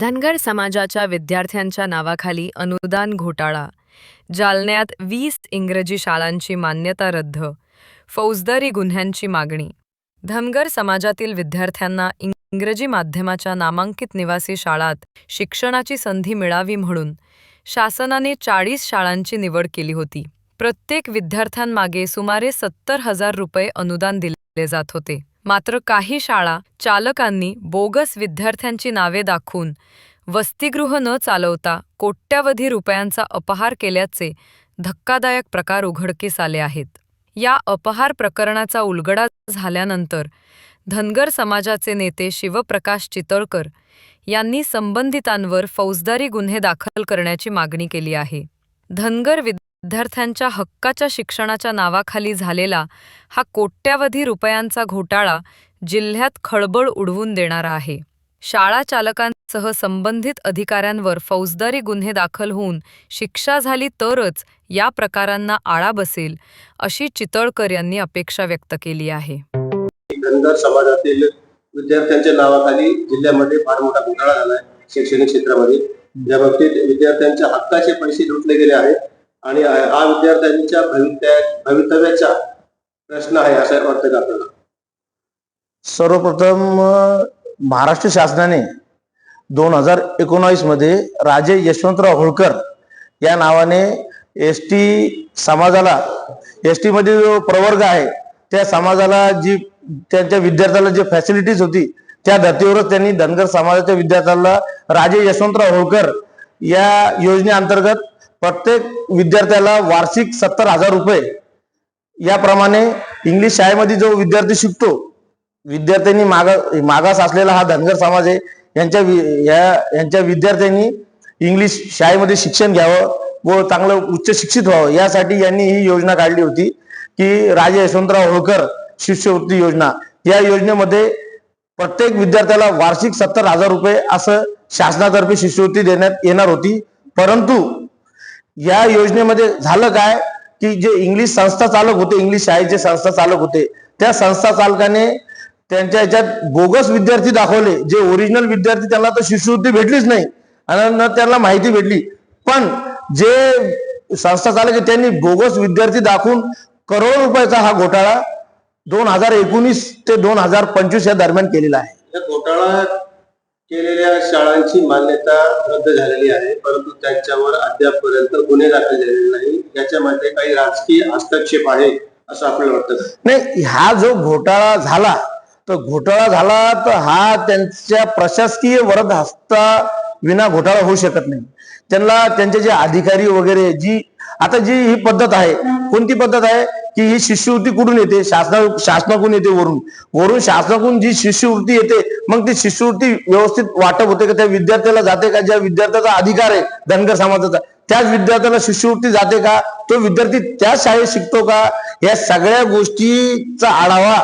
धनगर समाजाच्या विद्यार्थ्यांच्या नावाखाली अनुदान घोटाळा. जालन्यात वीस इंग्रजी शाळांची मान्यता रद्द. फौजदारी गुन्ह्यांची मागणी. धनगर समाजातील विद्यार्थ्यांना इंग्रजी माध्यमाच्या नामांकित निवासी शाळात शिक्षणाची संधी मिळावी म्हणून शासनाने चाळीस शाळांची निवड केली होती. प्रत्येक विद्यार्थ्यांमागे सुमारे सत्तर हजार रुपये अनुदान दिले जात होते. मात्र काही शाळा चालकांनी बोगस विद्यार्थ्यांची नावे दाखवून वसतिगृह न चालवता कोट्यावधी रुपयांचा अपहार केल्याचे धक्कादायक प्रकार उघडकीस आले आहेत. या अपहार प्रकरणाचा उलगडा झाल्यानंतर धनगर समाजाचे नेते शिवप्रकाश चितळकर यांनी संबंधितांवर फौजदारी गुन्हे दाखल करण्याची मागणी केली आहे. धनगर विद्यार्थ्यांच्या हक्काच्या शिक्षणाच्या नावाखाली झालेला हा कोट्यावधी रुपयांचा घोटाळा जिल्ह्यात खळबळ उडवून देणारा आहे. शाळा चालकांसह संबंधित अधिकाऱ्यांवर फौजदारी गुन्हे दाखल होऊन शिक्षा झाली तरच या प्रकारांना आळा बसेल अशी चितळकर यांनी अपेक्षा व्यक्त केली आहे. धनगर समाजातील विद्यार्थ्यांच्या नावाखाली जिल्ह्यामध्ये फार मोठा घोटाळा झालाय शैक्षणिक क्षेत्रामध्ये. या बाबतीत विद्यार्थ्यांच्या हक्काचे पैसे लुटले गेले आहेत आणि हा विद्यार्थ्यांच्या भवित्या भवितव्याचा प्रश्न आहे असं वाटतं का आपल्याला? सर्वप्रथम महाराष्ट्र शासनाने दोन हजार एकोणावीसमध्ये राजे यशवंतराव होळकर या नावाने एस टी समाजाला एस टी मध्ये जो प्रवर्ग आहे त्या समाजाला जी त्यांच्या विद्यार्थ्याला जे फॅसिलिटीज होती त्या धर्तीवरच त्यांनी धनगर समाजाच्या विद्यार्थ्याला राजे यशवंतराव होळकर या योजनेअंतर्गत प्रत्येक विद्यार्थ्याला वार्षिक सत्तर हजार रुपये. याप्रमाणे इंग्लिश शाळेमध्ये जो विद्यार्थी शिकतो विद्यार्थ्यांनी मागा मागास असलेला हा धनगर समाज आहे. यांच्या वि- या यांच्या विद्यार्थ्यांनी इंग्लिश शाळेमध्ये शिक्षण घ्यावं व चांगलं उच्च शिक्षित व्हावं. यासाठी यांनी ही योजना काढली होती की राजे यशवंतराव होळकर शिष्यवृत्ती योजना. या योजनेमध्ये प्रत्येक विद्यार्थ्याला वार्षिक सत्तर हजार रुपये असं शासनातर्फे शिष्यवृत्ती देण्यात येणार होती. परंतु या योजनेमध्ये झालं काय? की जे इंग्लिश संस्था चालक होते इंग्लिश शाळेचे संस्था चालक होते त्या संस्था चालकाने त्यांच्या याच्यात बोगस विद्यार्थी दाखवले जे ओरिजिनल विद्यार्थी त्यांना तर शिष्यवृत्ती भेटलीच नाही. आणि न त्यांना माहिती भेटली. पण जे संस्था चालक आहे त्यांनी बोगस विद्यार्थी दाखवून करोड रुपयाचा हा घोटाळा दोन हजार एकोणीस ते दोन हजार पंचवीस या दरम्यान केलेला आहे. घोटाळा केलेल्या शाळांची मान्यता रद्द झालेली आहे परंतु त्यांच्यावर अद्यापपर्यंत गुन्हे दाखल झालेले नाही. याच्यामध्ये काही राजकीय हस्तक्षेप आहे असं आपल्याला वाटतं नाही हा जो घोटाळा झाला तर घोटाळा झाला तर हा त्यांच्या प्रशासकीय वरद हस्ता विना घोटाळा होऊ शकत नाही. त्यांना त्यांचे जे अधिकारी वगैरे जी आता जी ही पद्धत आहे कोणती पद्धत आहे? की ही शिष्यवृत्ती कुठून येते? शासना शासनाकडून येते वरून. वरून शासनाकडून जी शिष्यवृत्ती येते मग ती शिष्यवृत्ती व्यवस्थित वाटप होते का? त्या विद्यार्थ्याला जाते का? ज्या विद्यार्थ्याचा अधिकार आहे धनगर समाजाचा त्याच विद्यार्थ्याला शिष्यवृत्ती जाते का? तो विद्यार्थी त्याच शाळेत शिकतो का? या सगळ्या गोष्टीचा आढावा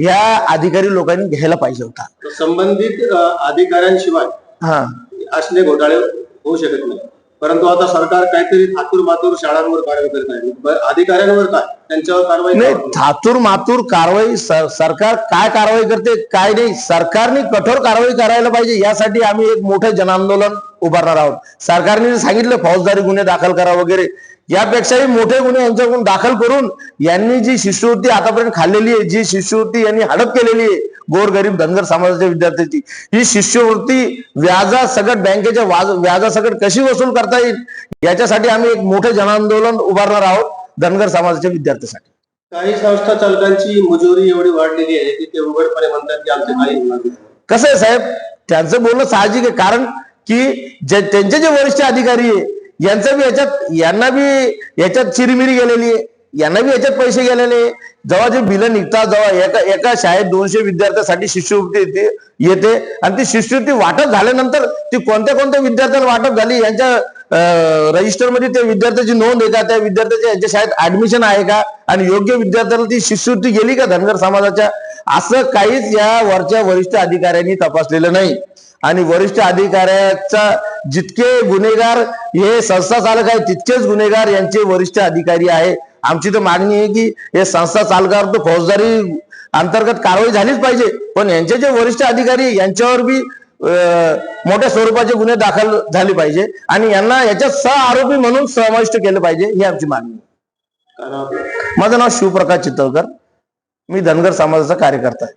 या अधिकारी लोकांनी घ्यायला पाहिजे होता. संबंधित अधिकाऱ्यांशिवाय हा. असले घोटाळे होऊ शकत नाही. परंतु आता सरकार काहीतरी थातूर मातूर शाळांवर कारवाई करत आहे. अधिकाऱ्यांवर काय? त्यांच्यावर कारवाई नाही? थातूर मातूर कारवाई सर- सरकार काय कारवाई करते काय नाही. सरकारने कठोर कारवाई करायला पाहिजे यासाठी आम्ही एक मोठं जनआंदोलन उभारणार आहोत. सरकारने सांगितलं फौजदारी गुन्हे दाखल करा वगैरे यापेक्षाही मोठे गुन्हे यांच्याकडून दाखल करून यांनी जी शिष्यवृत्ती आतापर्यंत खाल्लेली आहे जी शिष्यवृत्ती यांनी हडप केलेली आहे गोरगरीब धनगर समाजाच्या विद्यार्थ्यांची ही शिष्यवृत्ती व्याजा सगट बँकेच्या व्याज व्याजासकट कशी वसूल करता येईल याच्यासाठी आम्ही एक मोठे जनआंदोलन उभारणार आहोत. धनगर समाजाच्या विद्यार्थ्यांसाठी. काही संस्था चालकांची मजुरी एवढी वाढलेली आहे की ते उघडपणे म्हणतात की आमचे काही होणार नाही. कसं आहे साहेब? त्यांचं बोलणं साहजिक आहे. कारण की जे त्यांचे जे वरिष्ठ अधिकारी आहे यांचं बी याच्यात यांना बी याच्यात चिरीमिरी गेलेली आहे. यांना बी याच्यात पैसे गेलेले आहे. जेव्हा जे बिलं निघतात जेव्हा एका एका शाळेत दोनशे विद्यार्थ्यासाठी शिष्यवृत्ती येते येते. आणि ती शिष्यवृत्ती वाटप झाल्यानंतर ती कोणत्या कोणत्या विद्यार्थ्याला वाटप झाली यांच्या रजिस्टरमध्ये त्या विद्यार्थ्याची नोंद आहे का? त्या विद्यार्थ्याच्या यांच्या शाळेत ऍडमिशन आहे का? आणि योग्य विद्यार्थ्याला ती शिष्यवृत्ती गेली का धनगर समाजाच्या? असं काहीच या वरच्या वरिष्ठ अधिकाऱ्यांनी तपासलेलं नाही. आणि वरिष्ठ अधिकाऱ्याचा जितके गुन्हेगार हे संस्था चालक आहे तितकेच गुन्हेगार यांचे वरिष्ठ अधिकारी आहे. आमची तर मागणी आहे की हे संस्था चालकावर तर फौजदारी अंतर्गत कारवाई झालीच पाहिजे. पण यांचे जे वरिष्ठ अधिकारी यांच्यावर बी मोठ्या स्वरूपाचे गुन्हे दाखल झाले पाहिजे आणि यांना याच्यात सह आरोपी म्हणून समाविष्ट केलं पाहिजे ही आमची मागणी माझं नाव शिवप्रकाश चितळकर मी धनगर समाजाचा कार्यकर्ता आहे.